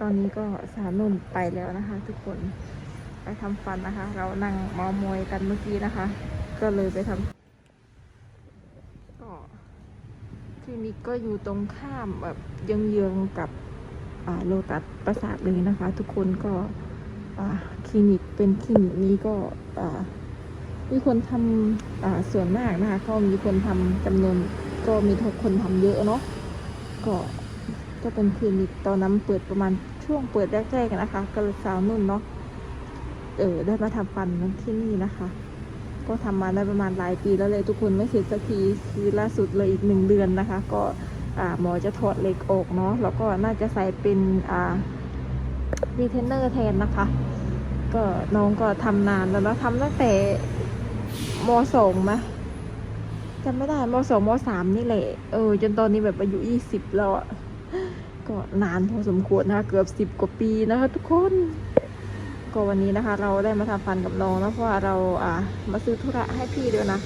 ตอนนี้ก็สาวนุ่นไปแล้วนะคะ ทุกคนไปทำฟันนะคะ เรานั่งมามอยกันเมื่อกี้นะคะ ก็เลยไปทำก็คลินิกก็อยู่ตรงข้ามแบบเยื้องๆกับโลตัสประสาทเลยนะคะ ทุกคนก็คลินิกเป็นคลินิกนี้ก็มีคนทำส่วนมากนะคะก็มีคนทำจำนวนก็มีทุกคนทำเยอะเนาะก็ ก็เป็นคลินิกตอนนั้นเปิดประมาณช่วงเปิดแรกๆกันนะคะก็เลยสาวนุ่นเนาะเออได้มาทำฟันที่นี่นะคะ ก็ทำมาได้ประมาณหลายปีแล้วเลยทุกคนไม่เสร็จสักทีคือล่าสุดเลยอีกหนึ่งเดือนนะคะ ก็อ่าหมอจะถอดเหล็กออกเนาะแล้วก็น่าจะใส่เป็นอ่ารีเทนเนอร์แทนนะคะ ก็น้องก็ทำนานแล้วเนาะทำตั้งแต่มสองไหมจำไม่ได้มสองมสามนี่แหละเออจนตอนนี้แบบอายุยี่สิบแล้วอะ ก็นานพอสมควรนะคะเกือบสิบกว่าปีนะคะทุกคน ก็วันนี้นะคะ เราได้มาทำฟันกับน้องนะเพราะว่าเราอ่ามาซื้อธุระให้พี่ด้วยนะ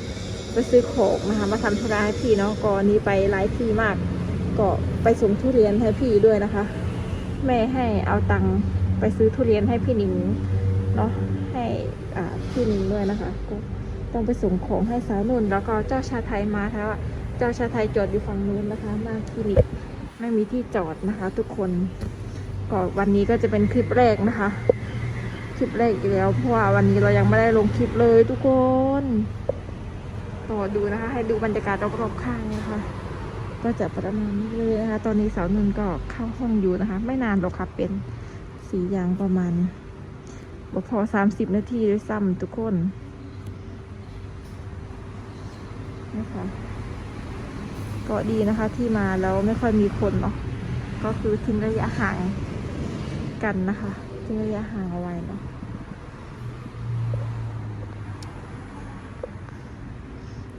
ไปซื้อของนะคะมาทำธุระให้พี่เนาะก็วันนี้ไปหลายที่มาก ก็ไปส่งทุเรียนให้พี่ด้วยนะคะ แม่ให้เอาตังค์ไปซื้อทุเรียนให้พี่หนิงเนาะให้อ่าพี่หนิงด้วยนะคะก็ต้องไปส่งของให้สาวนุ่นแล้วก็เจ้าชาไทยมาแล้วเจ้าชาไทยจอดอยู่ฝั่งนู้นนะคะหน้าคลินิก ไม่มีที่จอดนะคะ ทุกคนก็วันนี้ก็จะเป็นคลิปแรกนะคะ คลิปแรกอีกแล้ว เพราะว่าวันนี้เรายังไม่ได้ลงคลิปเลยทุกคนต่อดูนะคะ ให้ดูบรรยากาศรอบๆข้างนะคะ ก็จะประมาณนี้เลยนะคะ ตอนนี้สาวนุ่นก็เข้าห้องอยู่นะคะ ไม่นานหรอกค่ะเป็นสียางประมาณบอกพอสามสิบนาทีด้วยซ้ำทุกคนนะคะ ก็ดีนะคะที่มาแล้วไม่ค่อยมีคนเนาะก็คือทิ้งระยะห่างกันนะคะทิ้งระยะห่างเอาไว้เนาะ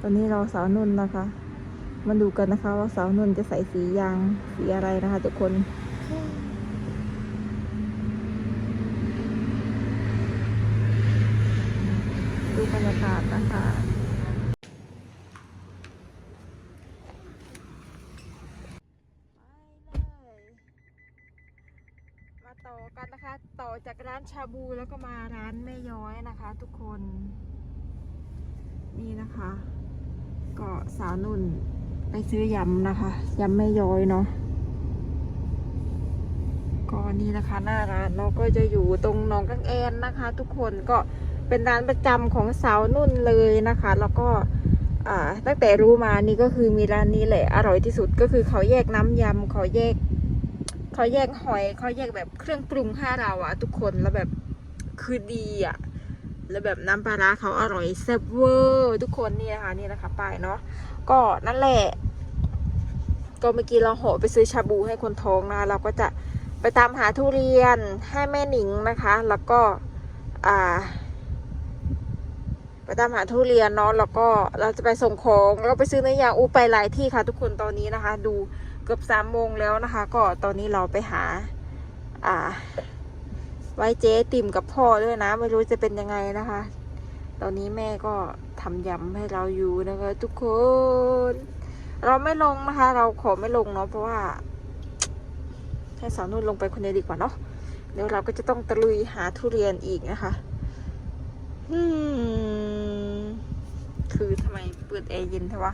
ตอนนี้เราสาวนุ่นนะคะ มาดูกันนะคะ ว่าสาวนุ่นจะใส่สียางสีอะไรนะคะทุกคนดูบรรยากาศนะคะ ไปเลยมา ต่อกันนะคะ ต่อจากร้านชาบูแล้วก็มาร้านแม่ย้อยนะคะ ทุกคน นี่นะคะ ก็สาวนุ่นไปซื้อยำนะคะยำแม่ย้อยเนาะก็นี่นะคะหน้าร้านเราก็จะอยู่ตรงหนองกังแอนนะคะ ทุกคนก็เป็นร้านประจำของสาวนุ่นเลยนะคะ แล้วก็อ่าตั้งแต่รู้มานี่ก็คือมีร้านนี้แหละอร่อยที่สุดก็คือเขาแยกน้ำยำเขาแยก เขาแยกหอยเขาแยกแบบเครื่องปรุงให้เราอะทุกคนแล้วแบบคือดีอะแล้วแบบน้ำปลาร้าเขาอร่อยแซ่บเวอร์ทุกคนนี่นะคะนี่นะคะป้ายเนาะก็นั่นแหละ ก็เมื่อกี้เราเหไปซื้อชาบูให้คนท้องนะเราก็จะไปตามหาทุเรียนให้แม่หนิงนะคะ แล้วก็อ่าไปตามหาทุเรียนเนาะแล้วก็เราจะไปส่งของแล้วก็ไปซื้อเนื้อยางอู้ไปหลายที่ค่ะ ทุกคนตอนนี้นะคะ ดู เกือบสามโมงแล้วนะคะ ก็ตอนนี้เราไปหา อ่า ไว้เจ๊ติ่มกับพ่อด้วยนะ ไม่รู้จะเป็นยังไงนะคะ ตอนนี้แม่ก็ทำยำให้เราอยู่นะคะทุกคน เราไม่ลงนะคะ เราขอไม่ลงเนาะเพราะว่าให้สาวนุ่นลงไปคนเดียวดีกว่าเนาะเดี๋ยวเราก็จะต้องตะลุยหาทุเรียนอีกนะคะคือทำไมเปิดแอร์เย็นเทวะ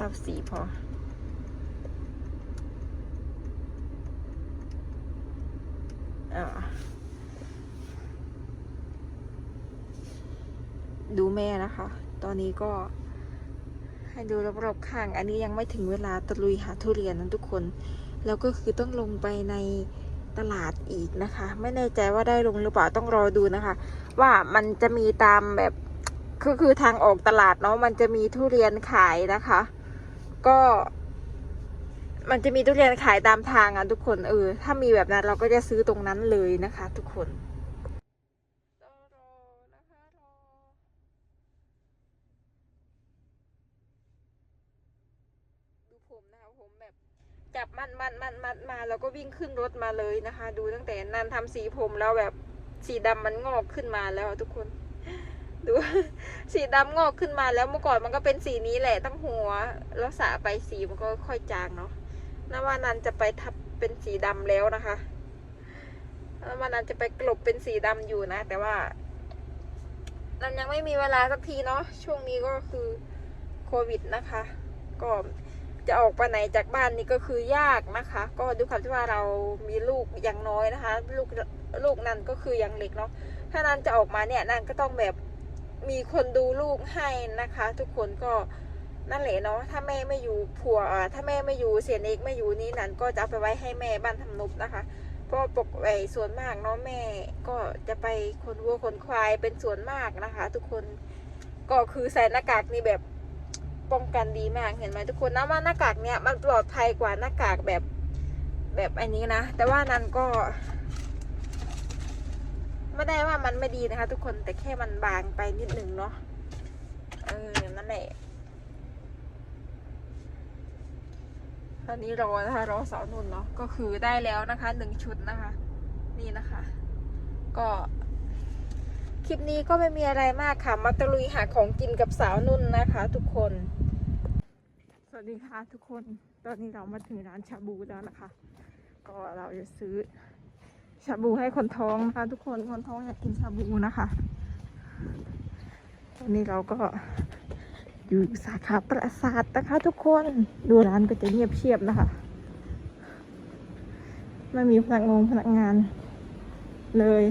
เศร้าสีพออ่าดูแม่นะคะ ตอนนี้ก็ให้ดูรอบๆข้าง อันนี้ยังไม่ถึงเวลาตะลุยหาทุเรียนนะทุกคน แล้วก็คือต้องลงไปในตลาดอีกนะคะ ไม่แน่ใจว่าได้ลงหรือเปล่าต้องรอดูนะคะ ว่ามันจะมีตามแบบคือคือทางออกตลาดเนาะมันจะมีทุเรียนขายนะคะ ก็ มันจะมีทุเรียนขายตามทางอะทุกคนเออ ถ้ามีแบบนั้นเราก็จะซื้อตรงนั้นเลยนะคะ ทุกคนรอนะคะรอดูผมนะคะผมแบบจับมันมันมันมันมาแล้วก็วิ่งขึ้นรถมาเลยนะคะ ดูตั้งแต่นันทำสีผมแล้วแบบสีดำมันงอกขึ้นมาแล้วทุกคน ดูสีดำงอกขึ้นมาแล้วเมื่อก่อนมันก็เป็นสีนี้แหละตั้งหัว แล้วสระไปสีมันก็ค่อยจางเนาะนว่านันจะไปทับเป็นสีดำแล้วนะคะนว่านันจะไปกลบเป็นสีดำอยู่นะ แต่ว่านันยังไม่มีเวลาสักทีเนาะช่วงนี้ก็คือโควิดนะคะ ก็จะออกไปไหนจากบ้านนี่ก็คือยากนะคะ ก็ด้วยความที่ว่าเรามีลูกอย่างน้อยนะคะ ลูกลูกนันก็คือยังเล็กเนาะถ้านันจะออกมาเนี่ยนันก็ต้องแบบ มีคนดูลูกให้นะคะ ทุกคนก็นั่นแหละเนาะถ้าแม่ไม่อยู่ผัวถ้าแม่ไม่อยู่เสียเอกไม่อยู่นี่นันก็จะเอาไปไว้ให้แม่บ้านทำนุบนะคะเพราะปกไอส่วนมากเนาะแม่ก็จะไปคนวัวคนควายเป็นส่วนมากนะคะ ทุกคนก็คือใส่หน้ากากนี่แบบป้องกันดีมากเห็นไหมทุกคนนะว่าหน้ากากเนี่ยมันปลอดภัยกว่าหน้ากากแบบแบบอันนี้นะ แต่ว่านั้นก็ ไม่ได้ว่ามันไม่ดีนะคะ ทุกคนแต่แค่มันบางไปนิดหนึ่งเนาะเออนั่นแหละตอนนี้รอนะคะรอสาวนุ่นเนาะก็คือได้แล้วนะคะหนึ่งชุดนะคะ นี่นะคะ ก็ คลิปนี้ก็ไม่มีอะไรมากค่ะ มาตะลุยหาของกินกับสาวนุ่นนะคะ ทุกคน สวัสดีค่ะทุกคน ตอนนี้เรามาถึงร้านชาบูแล้วนะคะ ก็เราจะซื้อ ชาบูให้คนท้องนะคะ ทุกคนคนท้องอยากกินชาบูนะคะตอนนี้เราก็อยู่สาขาปราสาทนะคะ ทุกคนดูร้านก็จะเงียบเชียบนะคะไม่มีพนักงงพนักงานเลย